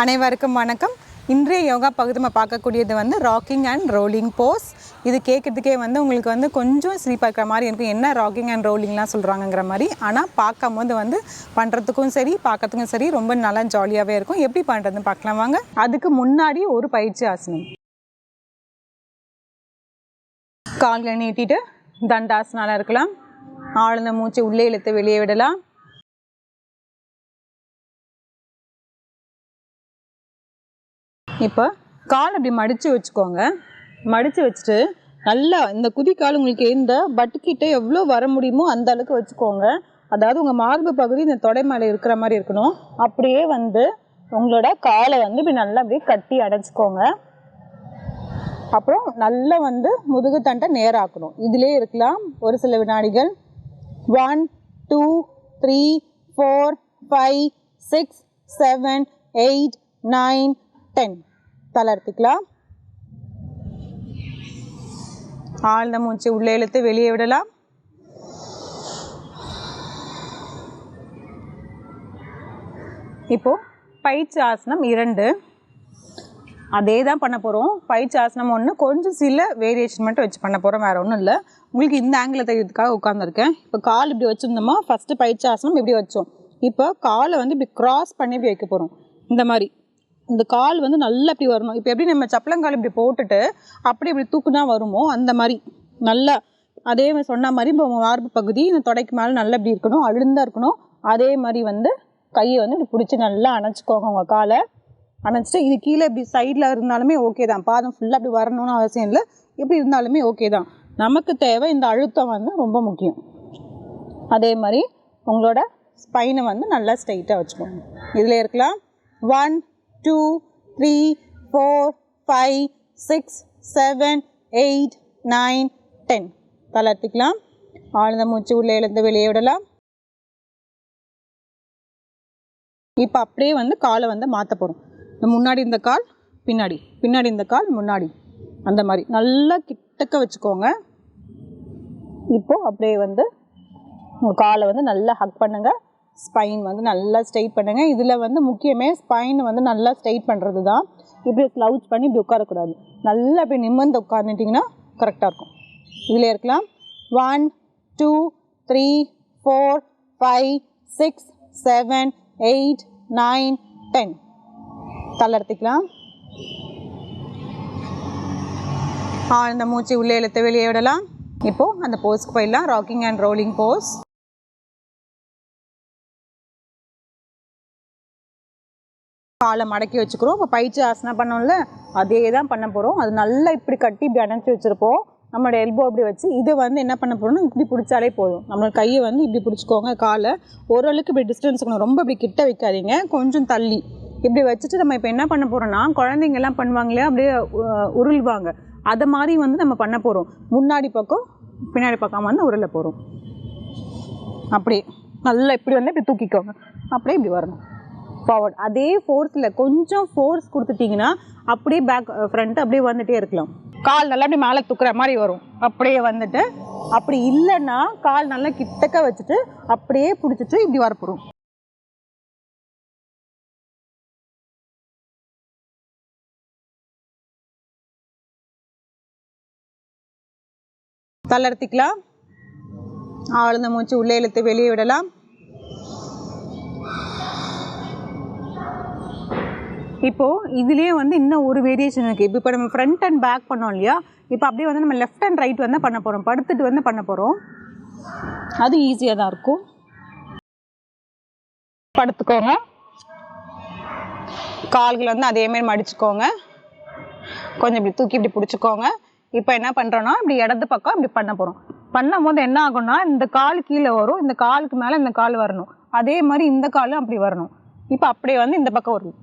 அனைவருக்கும் வணக்கம். இன்றைய யோகா பகுதி நம்ம பார்க்கக்கூடியது வந்து ராக்கிங் அண்ட் ரோலிங் போஸ் இது கேட்குறதுக்கே வந்து உங்களுக்கு வந்து கொஞ்சம் சிரிப்பாக இருக்கிற மாதிரி இருக்கும். என்ன ராக்கிங் அண்ட் ரோலிங்லாம் சொல்கிறாங்கங்கிற மாதிரி. ஆனால் பார்க்கும்போது வந்து பண்ணுறதுக்கும் சரி பார்க்கறதுக்கும் சரி ரொம்ப நல்லா ஜாலியாகவே இருக்கும். எப்படி பண்ணுறதுன்னு பார்க்கலாம் வாங்க. அதுக்கு முன்னாடி ஒரு பயிற்சி ஆசனம். கால்களை நீட்டிட்டு தண்டாசனால இருக்கலாம். ஆழ்ந்த மூச்சு உள்ளே இழுத்து வெளியே விடலாம். இப்போ கால் அப்படி மடித்து வச்சுக்கோங்க. மடித்து வச்சுட்டு நல்லா இந்த குதிக்கால் உங்களுக்கு இந்த பட்டுக்கிட்ட எவ்வளோ வர முடியுமோ அந்த அளவுக்கு வச்சுக்கோங்க. அதாவது உங்கள் மார்பு பகுதி இந்த தொடை மேலே இருக்கிற மாதிரி இருக்கணும். அப்படியே வந்து உங்களோட காலை வந்து இப்படி நல்லா அப்படியே கட்டி அடைச்சிக்கோங்க அப்புறம் நல்லா வந்து முதுகு தண்டை நேராக்கணும். இதிலே இருக்கலாம் ஒரு சில வினாடிகள். One two three four five six seven eight nine ten தளர்த்திக்கலாம் ஆழ்ந்த மூச்சு உள்ளே இழுத்து வெளியே விடலாம். இப்போ பயிற்சி ஆசனம் இரண்டு. அதே தான் பண்ண போகிறோம் பயிற்சி ஆசனம் ஒன்று கொஞ்சம் சில வேரியேஷன் மட்டும் வச்சு பண்ண போகிறோம் வேறு ஒன்றும் இல்லை. உங்களுக்கு இந்த ஆங்கிள் தைக்கிறதுக்காக உட்காந்துருக்கேன் இப்போ கால் இப்படி வச்சுருந்தோமா? ஃபஸ்ட்டு பயிற்சி ஆசனம் இப்படி வச்சோம். இப்போ காலை வந்து இப்படி கிராஸ் பண்ணி இப்படி வைக்க போகிறோம் இந்த மாதிரி. இந்த கால் வந்து நல்லா இப்படி வரணும். இப்போ எப்படி நம்ம சப்பளங்கால் இப்படி போட்டுட்டு அப்படி இப்படி தூக்குனா வருமோ அந்த மாதிரி. நல்லா அதே மாதிரி சொன்ன மாதிரி இப்போ மார்பு பகுதி இந்த தொடைக்கு மேலே நல்லா இப்படி இருக்கணும் அழுந்தா இருக்கணும். அதே மாதிரி வந்து கையை வந்து இப்படி பிடிச்சி நல்லா அணைச்சிக்கோங்க உங்கள் காலை. அணைச்சிட்டு இது கீழே இப்படி சைடில் இருந்தாலுமே ஓகே தான். பாதம் ஃபுல்லாக அப்படி வரணும்னு அவசியம் இல்லை. எப்படி இருந்தாலுமே ஓகே தான். நமக்கு தேவை இந்த அழுத்தம் வந்து ரொம்ப முக்கியம். அதே மாதிரி உங்களோட ஸ்பைனை வந்து நல்லா ஸ்ட்ரைட்டாக வச்சுக்கோங்க. இதில் இருக்கலாம். One two three four five six seven eight nine ten தளர்த்திக்கலாம். ஆழ்ந்த மூச்சு உள்ளே எழுந்து வெளியே விடலாம். இப்போ அப்படியே வந்து காலை வந்து மாற்ற போகிறோம் முன்னாடி இந்த கால் பின்னாடி. பின்னாடி இந்த கால் முன்னாடி. அந்த மாதிரி. நல்லா கிட்டக்க வச்சுக்கோங்க. இப்போது அப்படியே வந்து உங்கள் காலை வந்து நல்லா ஹக் பண்ணுங்கள் ஸ்பைன் வந்து நல்லா ஸ்ட்ரைட் பண்ணுங்கள் இதில் வந்து முக்கியமே ஸ்பைன் வந்து நல்லா ஸ்ட்ரைட் பண்ணுறது தான் இப்படி ஸ்லவுச் பண்ணி இப்படி உட்காரக்கூடாது. நல்லா இப்படி நிமிர்ந்து உட்காந்துட்டிங்கன்னா கரெக்டாக இருக்கும். இதில் இருக்கலாம். One two three four five six seven eight nine ten தளர்த்திக்கலாம் ஆழ்ந்த மூச்சு உள்ளே இழுத்து வெளியே விடலாம். இப்போது அந்த போஸ்க்கு போயிடலாம். ராக்கிங் அண்ட் ரோலிங் போஸ் காலை மடக்கி வச்சுக்கிறோம். இப்போ பயிற்சி ஆசனா பண்ணோம்ல அதே தான் பண்ண போகிறோம் அது நல்லா இப்படி கட்டி இப்படி அணைச்சி வச்சுருப்போம். நம்மளோட எல்போ அப்படி வச்சு இதை வந்து என்ன பண்ண போகிறோம்னா இப்படி பிடிச்சாலே போதும். நம்மளோட கையை வந்து இப்படி பிடிச்சிக்கோங்க காலை. ஓரளவுக்கு இப்படி டிஸ்டன்ஸ் இருக்கணும். ரொம்ப இப்படி கிட்ட வைக்காதீங்க. கொஞ்சம் தள்ளி. இப்படி வச்சுட்டு நம்ம இப்போ என்ன பண்ண போகிறோம்னா குழந்தைங்க எல்லாம் அப்படியே உருள்வாங்க. அதை மாதிரி வந்து நம்ம பண்ண போகிறோம் முன்னாடி பக்கம் பின்னாடி பக்கம் வந்து உருள போகிறோம் அப்படியே. நல்லா இப்படி வந்து இப்படி தூக்கிக்கோங்க. அப்படியே இப்படி வரணும். ஃபார்வர்ட் அதே ஃபோர்ஸில் கொஞ்சம் ஃபோர்ஸ் கொடுத்துட்டிங்கன்னா அப்படியே பேக் ஃப்ரண்ட் அப்படியே வந்துகிட்டே இருக்கலாம். கால் நல்லா அப்படி மேலே தூக்குற மாதிரி வரும். அப்படியே வந்துட்டு அப்படி இல்லைன்னா கால் நல்லா கிட்டக்க வச்சுட்டு அப்படியே பிடிச்சிட்டு இப்படி வரப்படும் தளர்த்திக்கலாம் ஆழ்ந்த மூச்சு உள்ளே இழுத்து வெளியே விடலாம். இப்போது இதுலேயே வந்து இன்னும் ஒரு வேரியேஷன் இருக்குது இப்போ இப்போ நம்ம ஃப்ரண்ட் அண்ட் பேக் பண்ணோம் இல்லையா? இப்போ அப்படியே வந்து நம்ம லெஃப்ட் அண்ட் ரைட் வந்து பண்ண போகிறோம் படுத்துட்டு வந்து பண்ண போகிறோம் அது ஈஸியாக தான் இருக்கும். படுத்துக்கோங்க. கால்கள் வந்து அதேமாரி மடிச்சுக்கோங்க. கொஞ்சம் இப்படி தூக்கி இப்படி பிடிச்சிக்கோங்க. இப்போ என்ன பண்ணுறோன்னா இப்படி இடது பக்கம் இப்படி பண்ண போகிறோம் பண்ணும் போது என்ன ஆகும்னா இந்த கால் கீழே வரும். இந்த காலுக்கு மேலே இந்த கால் வரணும். அதே மாதிரி இந்த காலும் அப்படி வரணும். இப்போ அப்படியே வந்து இந்த பக்கம் வரும்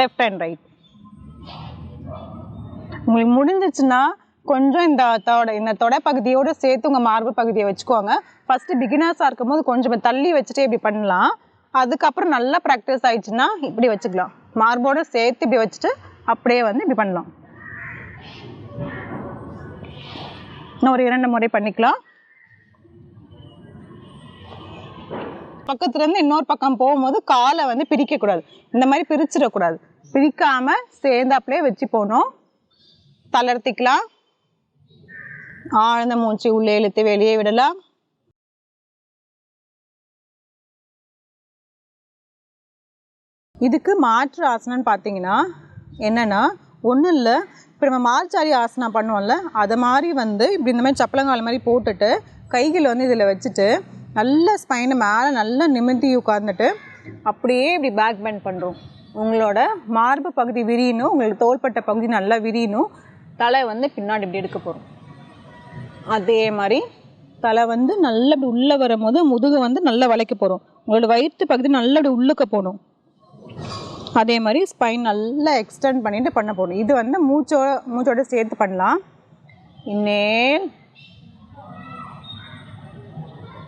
லெஃப்ட் அண்ட் ரைட் உங்களுக்கு முடிஞ்சிச்சுன்னா கொஞ்சம் இந்த தொட இந்த தொடை பகுதியோடு சேர்த்து உங்கள் மார்பு பகுதியை வச்சுக்கோங்க. ஃபஸ்ட்டு பிகினர்ஸாக இருக்கும்போது கொஞ்சம் தள்ளி வச்சுட்டே இப்படி பண்ணலாம். அதுக்கப்புறம் நல்லா ப்ராக்டிஸ் ஆயிடுச்சுன்னா இப்படி வச்சுக்கலாம். மார்போடு சேர்த்து இப்படி வச்சுட்டு அப்படியே வந்து இப்படி பண்ணலாம். இன்னும் ஒரு இரண்டு முறை பண்ணிக்கலாம். பக்கத்துலேருந்து இன்னொரு பக்கம் போகும்போது காலை வந்து பிரிக்கக்கூடாது. இந்த மாதிரி பிரிச்சிடக்கூடாது. பிரிக்காம சேர்ந்தாப்புலே வச்சு போகணும் தளர்த்திக்கலாம் ஆழ்ந்த மூச்சு உள்ளே இழுத்து வெளியே விடலாம். இதுக்கு மாற்று ஆசனம்னு பார்த்தீங்கன்னா என்னென்னா ஒன்றும் இல்லை. இப்போ நம்ம மால்சாரி ஆசனம் பண்ணுவோம்ல அதை மாதிரி வந்து இப்படி இந்த மாதிரி சப்பளங்கால் மாதிரி போட்டுட்டு கைகள் வந்து இதில் வச்சுட்டு நல்ல ஸ்பைனை மேலே நல்லா நிமிர்த்தி உட்காந்துட்டு அப்படியே இப்படி பேக் பெண்ட் பண்ணுறோம் உங்களோட மார்பு பகுதி விரியணும் உங்களுக்கு தோள்பட்ட பகுதி நல்லா விரியணும். தலை வந்து பின்னாடி இப்படி எடுக்க போகிறோம் அதே மாதிரி தலை வந்து நல்லா இப்படி உள்ளே வரும்போது முதுகு வந்து நல்லா வளைக்க போகிறோம் உங்களோட வயிற்று பகுதி நல்லா இப்படி உள்ளுக்க போகணும். அதே மாதிரி ஸ்பைன் நல்லா எக்ஸ்டெண்ட் பண்ணிட்டு பண்ண போகணும் இது வந்து மூச்சோட மூச்சோட சேர்த்து பண்ணலாம். இன்னேல்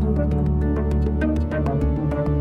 감사합니다.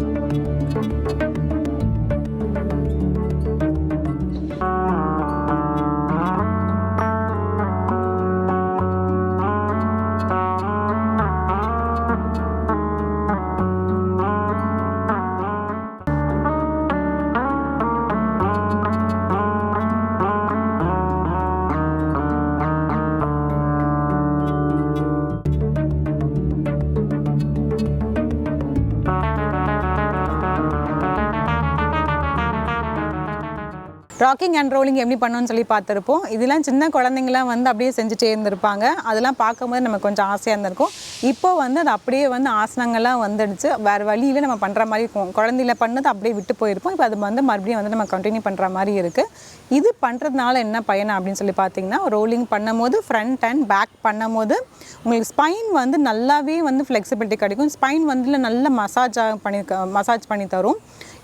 ராக்கிங் அண்ட் ரோலிங் எப்படி பண்ணணும்னு சொல்லி பார்த்துருப்போம். இதெல்லாம் சின்ன குழந்தைங்களாம் வந்து அப்படியே செஞ்சுட்டே இருந்திருப்பாங்க. அதெல்லாம் பார்க்கும்போது நமக்கு கொஞ்சம் ஆசையாக இருந்திருக்கும். இப்போ வந்து அது அப்படியே வந்து ஆசனங்கள்லாம் வந்துடுச்சு. வேறு வழியில் நம்ம பண்ணுற மாதிரி இருக்கும் குழந்தையில பண்ணது அப்படியே விட்டு போயிருப்போம். இப்போ அது வந்து மறுபடியும் வந்து நம்ம கண்டினியூ பண்ணுற மாதிரி இருக்குது இது பண்ணுறதுனால என்ன பயன் அப்படின்னு சொல்லி பார்த்தீங்கன்னா ரோலிங் பண்ணும்போது ஃப்ரண்ட் அண்ட் பேக் பண்ணும்போது உங்களுக்கு ஸ்பைன் வந்து நல்லாவே வந்து ஃப்ளெக்சிபிலிட்டி கிடைக்கும். ஸ்பைன் வந்து நல்ல மசாஜ் பண்ணி மசாஜ் பண்ணி தரும்.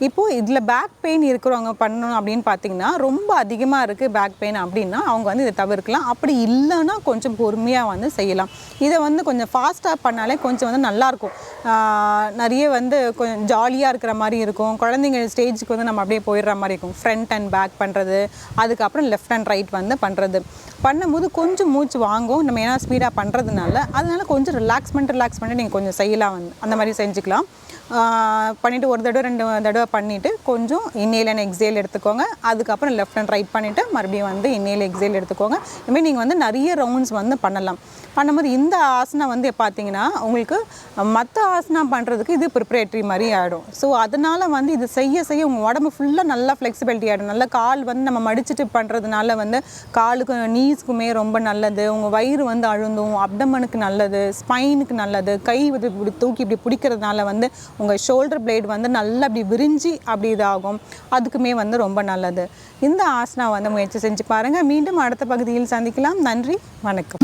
இப்போது இதில் பேக் பெயின் இருக்கிறவங்க பண்ணணும் அப்படின்னு பார்த்தீங்கன்னா ரொம்ப அதிகமாக இருக்குது பேக் பெயின் அப்படின்னா அவங்க வந்து இதை தவிர்க்கலாம். அப்படி இல்லைன்னா கொஞ்சம் பொறுமையாக வந்து செய்யலாம். இதை வந்து கொஞ்சம் ஃபாஸ்ட்டாக பண்ணாலே கொஞ்சம் வந்து நல்லாயிருக்கும் நிறைய வந்து கொஞ்சம் ஜாலியாக இருக்கிற மாதிரி இருக்கும். குழந்தைங்க ஸ்டேஜுக்கு வந்து நம்ம அப்படியே போயிடுற மாதிரி இருக்கும். ஃப்ரண்ட் அண்ட் பேக் பண்ணுறது அதுக்கப்புறம் லெஃப்ட் அண்ட் ரைட் வந்து பண்ணுறது பண்ணும்போது கொஞ்சம் மூச்சு வாங்கும். நம்ம ஏன்னா ஸ்பீடாக பண்ணுறதுனால அதனால் கொஞ்சம் ரிலாக்ஸ் பண்ணிட்டு ரிலாக்ஸ் பண்ணிட்டு நீங்கள் கொஞ்சம் செய்யலாம். வந்து அந்த மாதிரி செஞ்சுக்கலாம். பண்ணிவிட்டு ஒரு தடவை ரெண்டு தடவை பண்ணிவிட்டு கொஞ்சம் இன்னேல் அண்ட் எக்ஸேல் எடுத்துக்கோங்க. அதுக்கப்புறம் லெஃப்ட் அண்ட் ரைட் பண்ணிவிட்டு மறுபடியும் வந்து இன்னேல் எக்ஸேல் எடுத்துக்கோங்க. இதுமாதிரி நீங்கள் வந்து நிறைய ரவுண்ட்ஸ் வந்து பண்ணலாம். பண்ணும்போது இந்த ஆசனம் வந்து பார்த்தீங்கன்னா உங்களுக்கு மற்ற ஆசனம் பண்ணுறதுக்கு இது ப்ரிப்பரேட்ரி மாதிரி ஆகிடும் ஸோ அதனால் வந்து இது செய்ய செய்ய உங்கள் உடம்பு ஃபுல்லாக நல்லா ஃப்ளெக்சிபிலிட்டி ஆகிடும் நல்லா கால் வந்து நம்ம மடிச்சுட்டு பண்ணுறதுனால வந்து காலுக்கு நீஸ்க்குமே ரொம்ப நல்லது. உங்கள் வயிறு வந்து அழுந்தும் அப்டமனுக்கு நல்லது ஸ்பைனுக்கு நல்லது. கை வந்து இப்படி தூக்கி இப்படி பிடிக்கிறதுனால வந்து உங்கள் ஷோல்டர் பிளேட் வந்து நல்லா அப்படி விரிஞ்சு அப்படி இதாகும். அதுக்குமே வந்து ரொம்ப நல்லது. இந்த ஆசனா வந்து முயற்சி செஞ்சு பாருங்கள் மீண்டும் அடுத்த பகுதியில் சந்திக்கலாம். நன்றி. வணக்கம்.